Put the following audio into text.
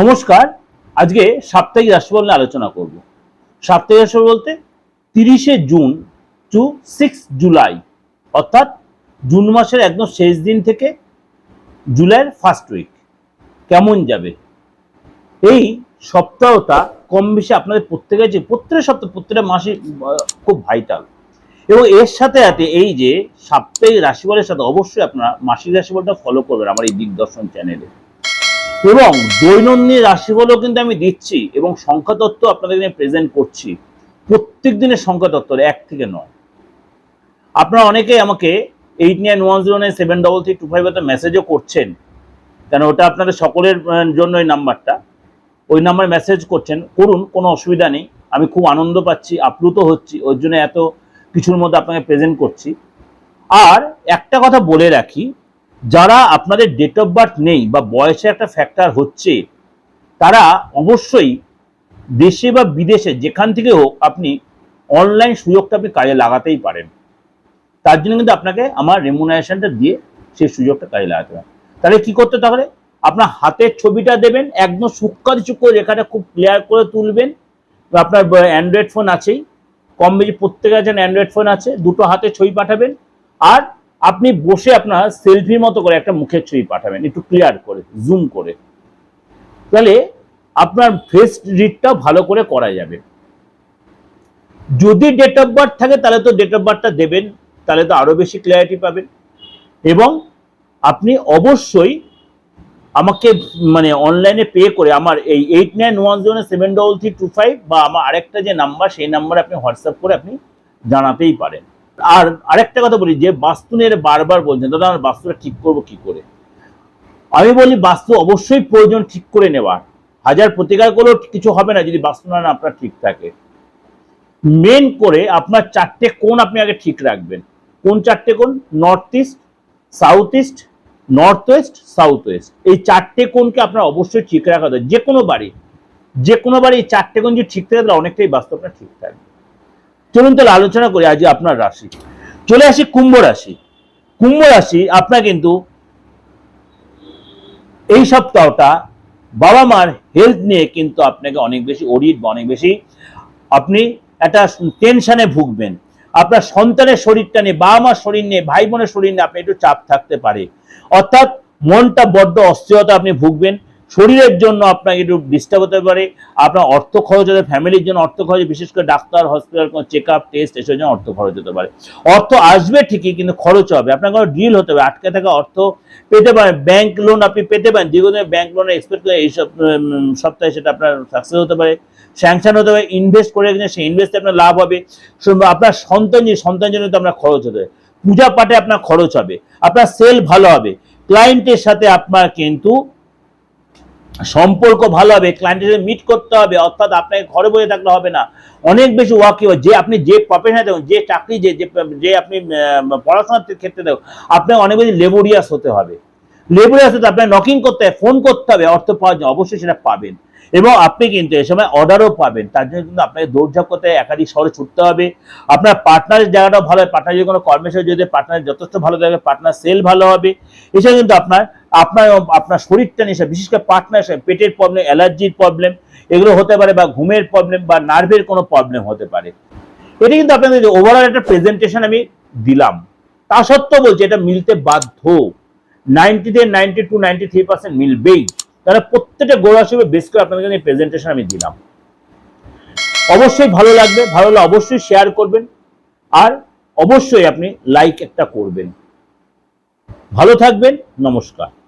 নমস্কার, আজকে সাপ্তাহিক রাশিফল নিয়ে আলোচনা করব। সাপ্তাহিক রাশিফল বলতে তিরিশে জুন টু সিক্স জুলাই, অর্থাৎ জুন মাসের একদম শেষ দিন থেকে জুলাইয়ের ফার্স্ট উইক কেমন যাবে? এই সপ্তাহটা কম বেশি আপনাদের প্রত্যেকের যে প্রত্যেক সপ্তাহ, প্রত্যেকটা মাসে খুব ভাইটাল এবং এর সাথে সাথে এই যে সাপ্তাহিক রাশিফলের সাথে অবশ্যই আপনারা মাসিক রাশিফলটা ফলো করবেন আমার এই দিগদর্শন চ্যানেলে এবং দৈনন্দিন রাশিফলও কিন্তু আমি দিচ্ছি এবং সংখ্যা তত্ত্ব আপনাদের এখানে প্রেজেন্ট করছি। প্রত্যেক দিনের সংখ্যা তত্ত্ব এক থেকে নয়। আপনারা অনেকেই আমাকে eight nine one zero nine seven double three two five মেসেজও করছেন। কেন ওটা আপনাদের সকলের জন্য এই নাম্বারটা। ওই নাম্বারে মেসেজ করছেন। করুন, কোনো অসুবিধা নেই। আমি খুব আনন্দ পাচ্ছি, আপ্লুত হচ্ছি। ওর জন্য এত কিছুর মধ্যে আপনাকে প্রেজেন্ট করছি। আর একটা কথা বলে রাখি যারা আপনাদের ডেট অফ বার্থ নেই বা বয়সে একটা ফ্যাক্টর হচ্ছে, তারা অবশ্যই দেশে বা বিদেশে যেখান থেকে হোক আপনি অনলাইন সুযোগটা আপনি কাজে লাগাতেই পারেন। তার জন্য কিন্তু আপনাকে আমার রেমুনারেশনটা দিয়ে সেই সুযোগটা কাজে লাগাতে হবে। তাহলে কি করতে তাহলে? আপনার হাতের ছবিটা দেবেন, একদম সূক্ষ্ম সূক্ষ্ম রেখাটা খুব ক্লিয়ার করে তুলবেন। আপনার অ্যান্ড্রয়েড ফোন আছেই, কম বেশি প্রত্যেকের কাছে অ্যান্ড্রয়েড ফোন আছে, দুটো হাতে ছবি পাঠাবেন। আর আপনি বসে আপনার সেলফির মতো করে একটা মুখের ছবি পাঠাবেন, একটু ক্লিয়ার করে জুম করে। তাহলে আপনার ফেস রিডটা ভালো করে করা যাবে। যদি ডেট অফ বার্থ থাকে, তাহলে তো ডেট অফ বার্থটা দেবেন, তাহলে তো আরও বেশি ক্লিয়ারিটি পাবেন। এবং আপনি অবশ্যই আমাকে মানে অনলাইনে পে করে, আমার এই eight nine one zero seven double three two five বা আমার আরেকটা যে নাম্বার সেই নাম্বারে আপনি হোয়াটসঅ্যাপ করে আপনি জানাতেই পারেন। আর আরেকটা কথা বলি, যে বাস্তু নিয়ে বারবার বলছেন, দাদা আমার বাস্তুটা ঠিক করব কি করে? আমি বলি, বাস্তু অবশ্যই প্রয়োজন ঠিক করে নেওয়ার। হাজার প্রতিকার করলেও কিছু হবে না যদি বাস্তু না আপনার ঠিক থাকে। মেন করে আপনার চারটে কোণ আপনি আগে ঠিক রাখবেন। কোন চারটে কোণ? North east south east north west south west এই চারটে কোণকে আপনার অবশ্যই ঠিক রাখা যে কোনো বাড়ি যে কোনো বাড়ি এই চারটে কোণ যদি ঠিক থাকে, তাহলে অনেকটাই বাস্তু আপনার ঠিক থাকবে। চলুন তাহলে আলোচনা করি আজ আপনার রাশি। চলে আসি কুম্ভ রাশি। কুম্ভ রাশি, আপনার কিন্তু এই সপ্তাহটা বাবা মার হেলথ নিয়ে কিন্তু আপনাকে অনেক বেশি ওরিড বা অনেক বেশি আপনি একটা টেনশনে ভুগবেন। আপনার সন্তানের শরীরটা নিয়ে, বাবা মার শরীর নিয়ে, ভাই বোনের শরীর নিয়ে আপনি একটু চাপ থাকতে পারে। অর্থাৎ মনটা বড্ড অস্থিরতা আপনি ভুগবেন। শরীরের জন্য আপনাকে একটু ডিস্টার্ব হতে পারে আপনার অর্থ খরচ হতে ফ্যামিলির জন্য অর্থ খরচ বিশেষ করে ডাক্তার হসপিটাল কোনো চেক আপ টেস্ট এসবের জন্য অর্থ খরচ হতে পারে। অর্থ আসবে ঠিকই কিন্তু খরচ হবে। আপনার কোনো ডিল হতে হবে আটকে থাকা অর্থ পেতে পারেন। ব্যাংক লোন আপনি পেতে পারেন দীর্ঘদিনের ব্যাংক লোনের এক্সপেক্ট করে উম, সপ্তাহে সেটা আপনার সাকসেস হতে পারে। স্যাংশন হতে পারে ইনভেস্ট করে রেখেছেন সেই ইনভেস্টে আপনার লাভ হবে। আপনার সন্তান যে সন্তান জন্য তো আপনার খরচ হতে পূজা পাঠে আপনার খরচ হবে আপনার সেল ভালো হবে। ক্লায়েন্টের সাথে আপনার কিন্তু সম্পর্ক ভালো হবে ক্লায়েন্টের সাথে মিট করতে হবে, অর্থাৎ আপনাকে ঘরে বসে থাকলে হবে না। অনেক বেশি ওয়ার্ক যে আপনি যে প্রফেশনে দেখুন যে চাকরি, যে যে আপনি পড়াশোনার ক্ষেত্রে দেখুন আপনাকে অনেক বেশি লেবোরিয়াস হতে হবে। লেবোরিয়াস হতে আপনার নকিং করতে হবে ফোন করতে হবে, অর্থ পাওয়ার জন্য অবশ্যই সেটা পাবেন। এবং আপনি কিন্তু এ সময় অর্ডারও পাবেন। তার জন্য কিন্তু আপনাকে দৌড়ঝাঁপ করতে একাধিক শহরে ছুটতে হবে। আপনার পার্টনারের জায়গাটাও ভালো হবে পার্টনার যদি কোনো কর্মের সাথে যদি পার্টনার যথেষ্ট ভালো থাকে পার্টনার সেল ভালো হবে। এছাড়া কিন্তু আপনার আপনার আপনার শরীরটা নিয়ে বিশেষ করে পার্টনার পেটের প্রবলেম অ্যালার্জির প্রবলেম এগুলো হতে পারে বা ঘুমের প্রবলেম বা নার্ভের কোনো প্রবলেম হতে পারে। এটা কিন্তু আপনাদের ওভারঅল একটা প্রেজেন্টেশন আমি দিলাম। তা সত্ত্বেও বলছি, এটা মিলতে বাধ্য। নাইনটিতে ninety two ninety three percent মিলবেই। তাহলে প্রত্যেকটা গোড়া হিসেবে বেশ করে আপনাদের প্রেজেন্টেশন আমি দিলাম। অবশ্যই ভালো লাগবে, ভালো লাগলে অবশ্যই শেয়ার করবেন, আর অবশ্যই আপনি লাইক একটা করবেন। ভালো থাকবেন, নমস্কার।